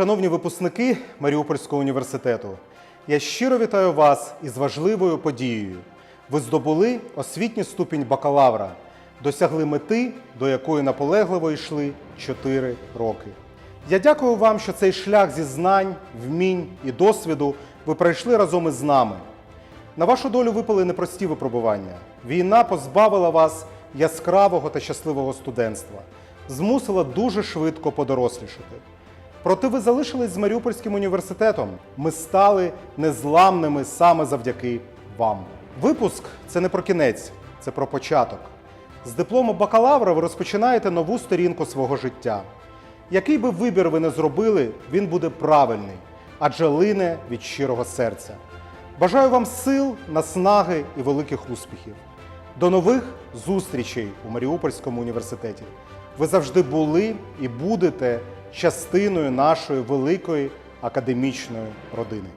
Шановні випускники Маріупольського університету, я щиро вітаю вас із важливою подією. Ви здобули освітній ступінь бакалавра, досягли мети, до якої наполегливо йшли 4 роки. Я дякую вам, що цей шлях зі знань, вмінь і досвіду ви пройшли разом із нами. На вашу долю випали непрості випробування. Війна позбавила вас яскравого та щасливого студентства, змусила дуже швидко подорослішати. Проте ви залишились з Маріупольським університетом. Ми стали незламними саме завдяки вам. Випуск це не про кінець, це про початок. З диплому бакалавра ви розпочинаєте нову сторінку свого життя. Який би вибір ви не зробили, він буде правильний, адже лине від щирого серця. Бажаю вам сил, наснаги і великих успіхів. До нових зустрічей у Маріупольському університеті. Ви завжди були і будете частиною нашої великої академічної родини.